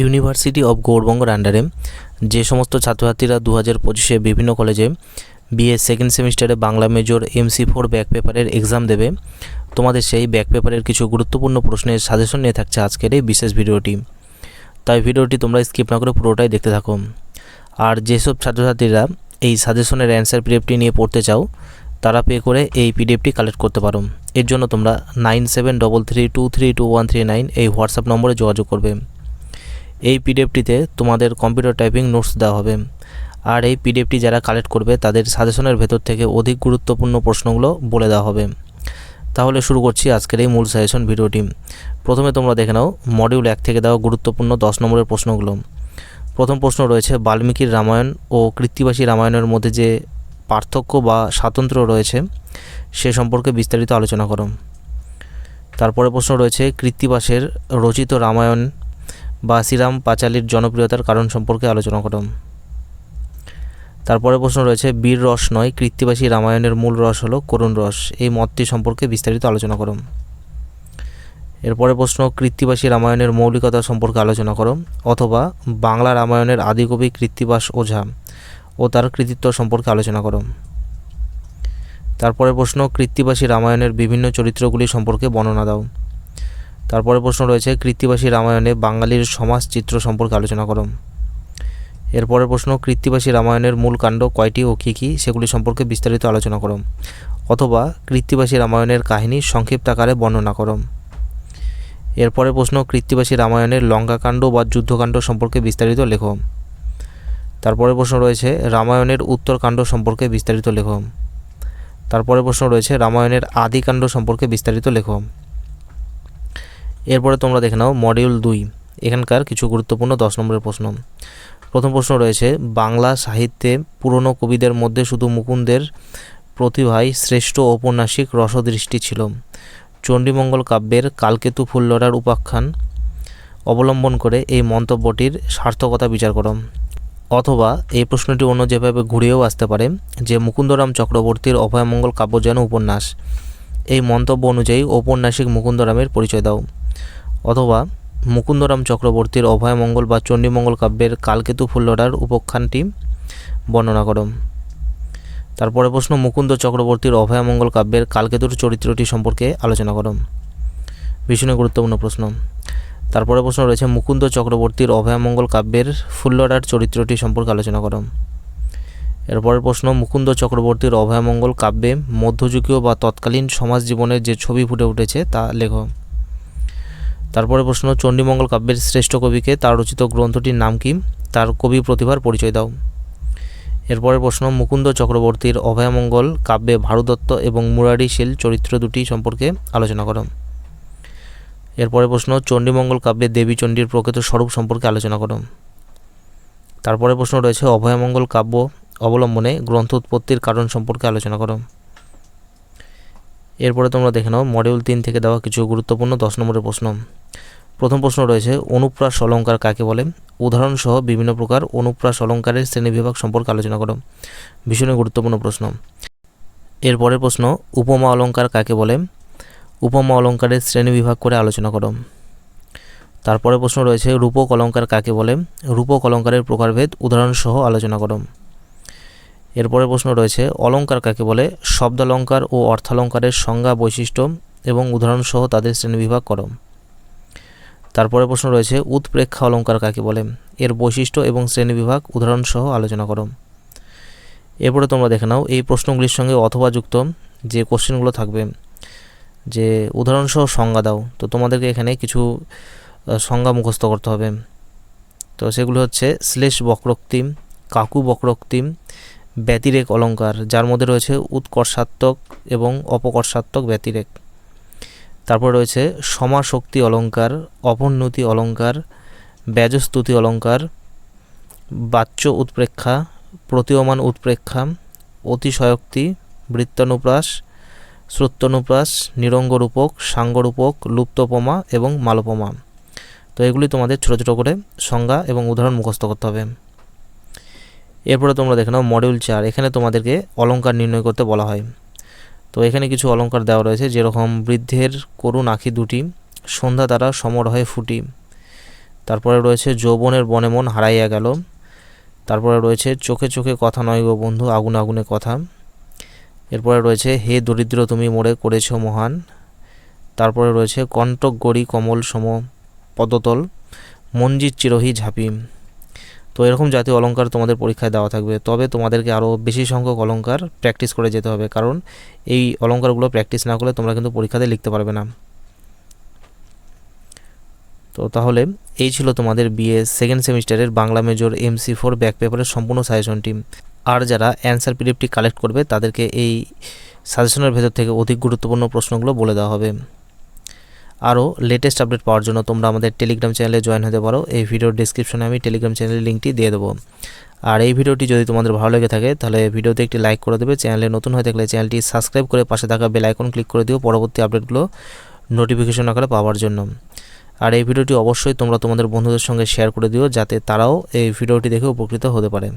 University of গৌরবঙ্গর আন্ডারে যে সমস্ত ছাত্রছাত্রীরা দু হাজার পঁচিশে বিভিন্ন কলেজে বিএ সেকেন্ড সেমিস্টারে Bangla major MC four back পেপারের এক্সাম দেবে। তোমাদের সেই ব্যাক পেপারের কিছু গুরুত্বপূর্ণ প্রশ্নের সাজেশন নিয়ে থাকছে আজকের এই বিশেষ ভিডিওটি। তাই ভিডিওটি তোমরা স্কিপ না করে পুরোটাই দেখতে থাকো। আর যেসব ছাত্রছাত্রীরা এই সাজেশনের অ্যান্সার পিডিএফটি নিয়ে পড়তে চাও, তারা পে করে এই পিডিএফটি কালেক্ট করতে পারো। এর জন্য তোমরা nine seven double three two three two one three nine এই হোয়াটসঅ্যাপ নম্বরে যোগাযোগ করবে। এই পিডিএফটিতে তোমাদের কম্পিউটার টাইপিং নোটস দেওয়া হবে। আর এই পিডিএফটি যারা কালেক্ট করবে, তাদের সাজেশনের ভেতর থেকে অধিক গুরুত্বপূর্ণ প্রশ্নগুলো বলে দেওয়া হবে। তাহলে শুরু করছি আজকের এই মূল সাজেশন ভিডিওটি। প্রথমে তোমরা দেখে নাও মডিউল এক থেকে দেওয়া গুরুত্বপূর্ণ দশ নম্বরের প্রশ্নগুলো। প্রথম প্রশ্ন রয়েছে বাল্মীকির রামায়ণ ও কৃত্তিবাসী রামায়ণের মধ্যে যে পার্থক্য বা স্বাতন্ত্র্য রয়েছে, সে সম্পর্কে বিস্তারিত আলোচনা করো। তারপরে প্রশ্ন রয়েছে, কৃত্তিবাসের রচিত রামায়ণ বা শ্রীরাম পাঁচালীর জনপ্রিয়তার কারণ সম্পর্কে আলোচনা করো তারপরে প্রশ্ন রয়েছে, বীর রস নয়, কৃত্তিবাসী রামায়ণের মূল রস হলো করুণ রস। এই মতটি সম্পর্কে বিস্তারিত আলোচনা করো এরপরে প্রশ্ন, কৃত্তিবাসী রামায়ণের মৌলিকতা সম্পর্কে আলোচনা করো অথবা বাংলা রামায়ণের আদিকবি কৃত্তিবাস ওঝা ও তার কৃতিত্ব সম্পর্কে আলোচনা করো তারপরে প্রশ্ন, কৃত্তিবাসী রামায়ণের বিভিন্ন চরিত্রগুলি সম্পর্কে বর্ণনা দাও। তারপরে প্রশ্ন রয়েছে, কৃত্তিবাসী রামায়ণে বাঙালির সমাজ চিত্র সম্পর্কে আলোচনা করো। এরপরের প্রশ্ন, কৃত্তিবাসী রামায়ণের মূল কাণ্ড কয়টি ও কী কী? সেগুলি সম্পর্কে বিস্তারিত আলোচনা করো। অথবা কৃত্তিবাসী রামায়ণের কাহিনী সংক্ষিপ্ত আকারে বর্ণনা করো। এরপরে প্রশ্ন, কৃত্তিবাসী রামায়ণের লঙ্কাকাণ্ড বা যুদ্ধকাণ্ড সম্পর্কে বিস্তারিত লেখো। তারপরে প্রশ্ন রয়েছে, রামায়ণের উত্তরকাণ্ড সম্পর্কে বিস্তারিত লেখো। তারপরে প্রশ্ন রয়েছে, রামায়ণের আদিকাণ্ড সম্পর্কে বিস্তারিত লেখো। এরপরে তোমরা দেখে নাও মডিউল দুই। এখানকার কিছু গুরুত্বপূর্ণ দশ নম্বরের প্রশ্ন। প্রথম প্রশ্ন রয়েছে, বাংলা সাহিত্যে পুরনো কবিদের মধ্যে শুধু মুকুন্দের প্রতিভায় শ্রেষ্ঠ ঔপন্যাসিক রসদৃষ্টি ছিল। চণ্ডীমঙ্গল কাব্যের কালকেতু ফুল্লরার উপাখ্যান অবলম্বন করে এই মন্তব্যটির সার্থকতা বিচার করো। অথবা এই প্রশ্নটি অন্য যেভাবে ঘুরিয়েও আসতে পারে, যে মুকুন্দরাম চক্রবর্তীর অভয়মঙ্গল কাব্য যেন উপন্যাস। এই মন্তব্য অনুযায়ী ঔপন্যাসিক মুকুন্দরামের পরিচয় দাও। অথবা মুকুন্দরাম চক্রবর্তীর অভয়মঙ্গল বা চণ্ডীমঙ্গল কাব্যের কালকেতু ফুল্লরার উপখ্যানটি বর্ণনা করো। তারপরে প্রশ্ন, মুকুন্দ চক্রবর্তীর অভয়মঙ্গল কাব্যের কালকেতুর চরিত্রটি সম্পর্কে আলোচনা করো। ভীষণ গুরুত্বপূর্ণ প্রশ্ন। তারপরে প্রশ্ন রয়েছে, মুকুন্দ চক্রবর্তীর অভয়মঙ্গল কাব্যের ফুল্লরার চরিত্রটি সম্পর্কে আলোচনা করো। এরপরের প্রশ্ন, মুকুন্দ চক্রবর্তীর অভয়মঙ্গল কাব্যে মধ্যযুগীয় বা তৎকালীন সমাজ জীবনের যে ছবি ফুটে উঠেছে তা লেখো। তারপরে প্রশ্ন, চণ্ডীমঙ্গল কাব্যের শ্রেষ্ঠ কবিকে তার রচিত গ্রন্থটির নাম কি? তার কবি প্রতিভার পরিচয় দাও। এরপরের প্রশ্ন, মুকুন্দ চক্রবর্তীর অভয়ামঙ্গল কাব্যে ভারুদত্ত এবং মুরারি শীল চরিত্র দুটি সম্পর্কে আলোচনা করো। এরপরে প্রশ্ন, চণ্ডীমঙ্গল কাব্যে দেবী চণ্ডীর প্রকৃত স্বরূপ সম্পর্কে আলোচনা করো। তারপরে প্রশ্ন রয়েছে, অভয়ামঙ্গল কাব্য অবলম্বনে গ্রন্থ উৎপত্তির কারণ সম্পর্কে আলোচনা করো। এরপরে তোমরা দেখে নাও মডিউল তিন থেকে দেওয়া কিছু গুরুত্বপূর্ণ দশ নম্বরের প্রশ্ন। প্রথম প্রশ্ন রয়েছে, অনুপ্রাস অলঙ্কার কাকে বলে? উদাহরণসহ বিভিন্ন প্রকার অনুপ্রাস অলঙ্কারের শ্রেণীবিভাগ সম্পর্কে আলোচনা করো। ভীষণই গুরুত্বপূর্ণ প্রশ্ন। এরপরের প্রশ্ন, উপমা অলঙ্কার কাকে বলে? উপমা অলঙ্কারের শ্রেণীবিভাগ করে আলোচনা করো। তারপরে প্রশ্ন রয়েছে, রূপক অলঙ্কার কাকে বলে? রূপক অলঙ্কারের প্রকারভেদ উদাহরণসহ আলোচনা করো। এরপরে প্রশ্ন রয়েছে অলঙ্কার কাকে বলে? শব্দালঙ্কার ও অর্থালঙ্কারের সংজ্ঞা, বৈশিষ্ট্য এবং উদাহরণসহ তাদের শ্রেণীবিভাগ করো। তারপরে প্রশ্ন রয়েছে, উৎপ্রেক্ষা অলঙ্কার কাকে বলে? এর বৈশিষ্ট্য এবং শ্রেণীবিভাগ, উদাহরণসহ আলোচনা করো। এরপরে তোমরা দেখে নাও, এই প্রশ্নগুলির সঙ্গে অথবা যুক্ত যে কোশ্চেনগুলো থাকবে, যে উদাহরণসহ সংজ্ঞা দাও, তো তোমাদেরকে এখানে কিছু সংজ্ঞা মুখস্থ করতে হবে। তো সেগুলো হচ্ছে, শ্লেষ বক্রোক্তিম, কাকু বক্রোক্তিম ব্যতিরেক অলঙ্কার, যার মধ্যে রয়েছে উৎকর্ষাত্মক এবং অপকর্ষাত্মক ব্যতিরেক। তারপর রয়েছে সমাশক্তি অলঙ্কার, অপোন্নতি অলঙ্কার, ব্যাজস্তুতি অলঙ্কার, বাচ্য উৎপ্রেক্ষা, প্রতীয়মান উৎপ্রেক্ষা, অতিশয়োক্তি, বৃত্তানুপ্রাস শ্রুত্তনুপ্রাস নিরঙ্গরূপক, সাঙ্গরূপক, লুপ্তপমা এবং মালপমা। তো এগুলি তোমাদের ছোটো ছোটো করে সংজ্ঞা এবং উদাহরণ মুখস্থ করতে হবে। এরপরে তোমরা দেখে নাও মডিউল চার, এখানে তোমাদেরকে অলঙ্কার নির্ণয় করতে বলা হয়। তো এখানে কিছু অলঙ্কার দেওয়া রয়েছে, যেরকম বৃদ্ধের করুণ আঁখি দুটি, সন্ধ্যা দ্বারা সমর হয়ে ফুটি। তারপরে রয়েছে যৌবনের বনে মন হারাইয়া গেল। তারপরে রয়েছে চোখে চোখে কথা নয় গো বন্ধু, আগুনে আগুনে কথা। এরপরে রয়েছে, হে দরিদ্র তুমি মোড়ে করেছ মহান। তারপরে রয়েছে, কণ্টক গড়ি কমল সম পদতল, মঞ্জিত চিরহি ঝাঁপি। তো এরকম জাতীয় অলঙ্কার তোমাদের পরীক্ষায় দেওয়া থাকবে। তবে তোমাদেরকে আরও বেশি সংখ্যক অলঙ্কার প্র্যাকটিস করে যেতে হবে। কারণ এই অলঙ্কারগুলো প্র্যাকটিস না করলে তোমরা কিন্তু পরীক্ষাতে লিখতে পারবে না। তো তাহলে এই ছিল তোমাদের বিএ সেকেন্ড সেমিস্টারের Bangla major MC four back পেপারের সম্পূর্ণ সাজেশনটি আর যারা অ্যান্সার পিডিএফটি কালেক্ট করবে, তাদেরকে এই সাজেশনের ভেতর থেকে অধিক গুরুত্বপূর্ণ প্রশ্নগুলো বলে দেওয়া হবে। আরও লেটেস্ট আপডেট পাওয়ার জন্য তোমরা আমাদের টেলিগ্রাম চ্যানেলে জয়েন হতে পারো। এই ভিডিওর ডিসক্রিপশনে আমি টেলিগ্রাম চ্যানেলের লিঙ্কটি দিয়ে দেবো। আর এই ভিডিওটি যদি তোমাদের ভালো লেগে থাকে, তাহলে ভিডিওতে একটি লাইক করে দেবে। চ্যানেলে নতুন হয়ে থাকলে চ্যানেলটি সাবস্ক্রাইব করে পাশে থাকা বেল আইকন ক্লিক করে দিও পরবর্তী আপডেটগুলো নোটিফিকেশন আকারে পাওয়ার জন্য। আর এই ভিডিওটি অবশ্যই তোমরা তোমাদের বন্ধুদের সঙ্গে শেয়ার করে দিও, যাতে তারাও এই ভিডিওটি দেখে উপকৃত হতে পারে।